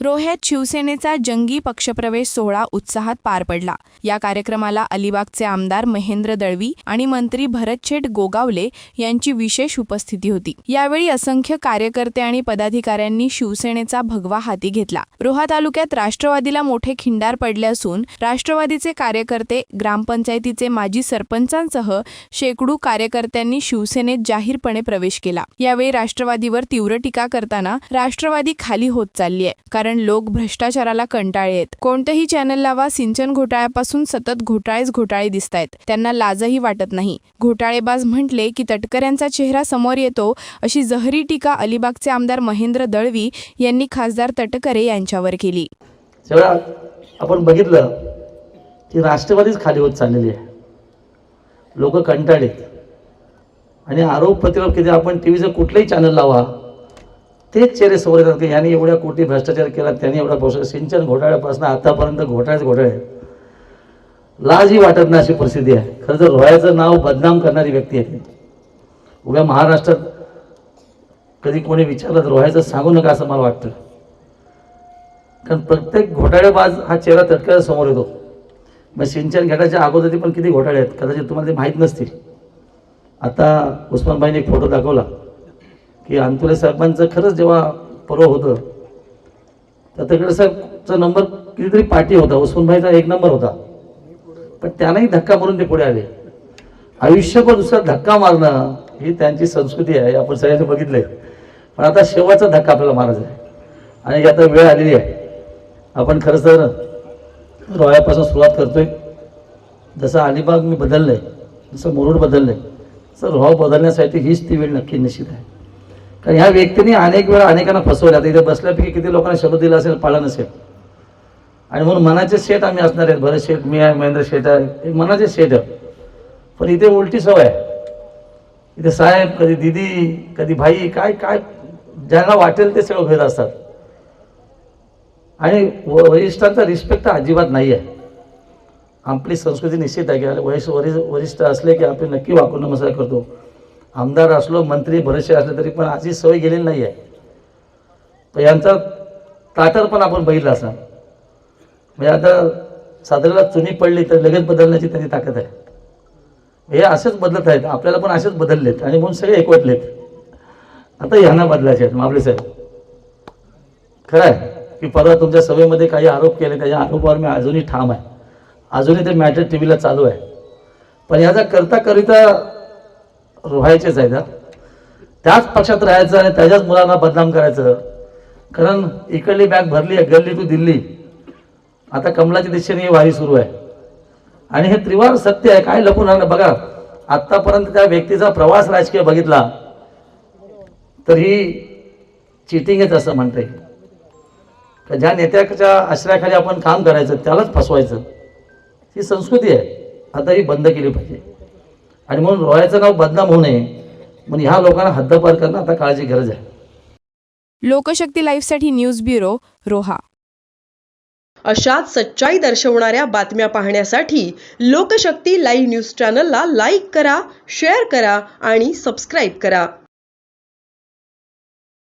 रोह्यात शिवसेनेचा जंगी पक्षप्रवेश सोहळा उत्साहात पार पडला. या कार्यक्रमाला अलिबागचे आमदार महेंद्र दळवी आणि मंत्री भरतशेठ गोगावले यांची विशेष उपस्थिती होती. यावेळी असंख्य कार्यकर्ते आणि पदाधिकाऱ्यांनी शिवसेनेचा भगवा हाती घेतला. रोहा तालुक्यात राष्ट्रवादीला मोठे खिंडार पडले असून राष्ट्रवादीचे कार्यकर्ते ग्रामपंचायतीचे माजी सरपंचांसह शेकडो कार्यकर्त्यांनी शिवसेनेत जाहीरपणे प्रवेश केला. यावेळी राष्ट्रवादीवर तीव्र टीका करताना राष्ट्रवादी खाली होत चालली आहे कारण लोक भ्रष्टाचाराला कंटाळे आहेत. कोणतंही चॅनल लावा सिंचन घोटाळ्यापासून सतत घोटाळेच घोटाळे दिसतायत त्यांना लाजही वाटत नाही. घोटाळेबाज म्हटले की तटकऱ्यांचा चेहरा समोर येतो अशी जहरी टीका अलिबागचे आमदार महेंद्र दळवी यांनी खासदार तटकरे यांच्यावर केली. आपण बघितलं की राष्ट्रवादीच खाली होत चाललेली आहे. लोक कंटाळेत आणि आरोप प्रतिरोप किती आपण टी व्हीचं कुठलंही चॅनल लावा तेच चेहरे समोर येतात की यांनी एवढ्या कोटी भ्रष्टाचार केला त्यांनी एवढा भ्रष्टाचार सिंचन घोटाळ्यापासून आतापर्यंत घोटाळेच घोटाळे आहेत. लाजही वाटत नाही अशी परिस्थिती आहे. खरं तर रोयाचं नाव बदनाम करणारी व्यक्ती आहे ती. उभ्या महाराष्ट्रात कधी कोणी विचारलं तर रोहायचं सांगू नका असं मला वाटतं. कारण प्रत्येक घोटाळेबाज हा चेहरा तटक्याला समोर येतो. मग सिंचन घाटाच्या अगोदर ते पण किती घोटाळे आहेत? कदाचित तुम्हाला ते माहीत नसतील. आता उस्मानबाईने एक फोटो दाखवला. की अंतुले साहेबांचं खरंच जेव्हा पर्व होतं तर तकडे साहेबचा नंबर कितीतरी पाठी होता उस्मानभाईचा एक नंबर होता. पण त्यांनाही धक्का मारून ते पुढे आले. आयुष्यभर दुसरा धक्का मारणं ही त्यांची संस्कृती आहे आपण सगळ्यांनी बघितलंय. पण आता शेवटचा धक्का आपल्याला मारायचा आहे. आणि आता वेळ आलेली आहे. आपण खरं तर रोयापासून सुरुवात करतोय. जसं अलिबाग मी बदललंय जसं मुरुड बदललंय तसं रोहा बदलण्यासाठी हीच ती वेळ नक्की निश्चित आहे. कारण ह्या व्यक्तीने अनेक वेळा अनेकांना फसवलं. आता इथे बसल्यापैकी किती लोकांना शब्द दिला असेल पाळला नसेल. आणि म्हणून मनाचे शेठ आम्ही असणार आहेत. भरत शेठ मी आहे महेंद्र शेठ आहे. हे मनाचे शेठ आहे. पण इथे उलटी सवय आहे. इथे साहेब कधी दिदी कधी भाई काय काय ज्यांना वाटेल ते सगळं भेद असतात. आणि व- वरिष्ठांचा रिस्पेक्ट अजिबात नाही आहे. आपली संस्कृती निश्चित आहे की वरिष्ठ वरिष्ठ वरिष्ठ असले की आपण नक्की वाकून नमस्कार करतो. आमदार असलो मंत्री बरेचसे असले तरी पण अशी सवय गेलेली नाही आहे पण यांचा ताटर पण आपण बघितला असा म्हणजे आता साधारणला चुनी पडली तर लगेच बदलण्याची त्यांची ताकद आहे. हे असेच बदलत आहेत आपल्याला पण असेच बदललेत आणि म्हणून सगळे एकवटलेत. आता ह्यांना बदलायचे आहेत माबळे साहेब. खरं आहे की परवा तुमच्या सभेमध्ये काही आरोप केले त्याच्या आरोपावर मी अजूनही ठाम आहे. अजूनही ते मॅटर टी व्हीला चालू आहे. पण याचा करता करिता रोहायचेच आहेत त्याच पक्षात राहायचं आणि त्याच्याच मुलांना बदनाम करायचं. कारण इकडली बॅग भरली आहे गल्ली टू दिल्ली. आता कमलाच्या दिशेने ही वारी सुरू आहे. आणि हे त्रिवार सत्य आहे काय लपून राहणं बघा. आत्तापर्यंत त्या व्यक्तीचा प्रवास राजकीय बघितला. तर ही चिटिंगच असं म्हणता. येईल का ज्या नेत्याच्या आश्रयाखाली आपण काम करायचं त्यालाच फसवायचं. ही संस्कृती आहे. आता ही बंद केली पाहिजे. आणि म्हणून रोह्याचं नाव बदनाम होऊ नये. म्हणून ह्या लोकांना हद्दपार करणं आता काळाची गरज आहे. लोकशक्ती लाईव्हसाठी न्यूज ब्युरो रोहा. अशाच सच्चाई दर्शवणाऱ्या बातम्या पाहण्यासाठी लोकशक्ती लाईव्ह न्यूज चॅनलला लाईक करा शेअर करा आणि सबस्क्राईब करा.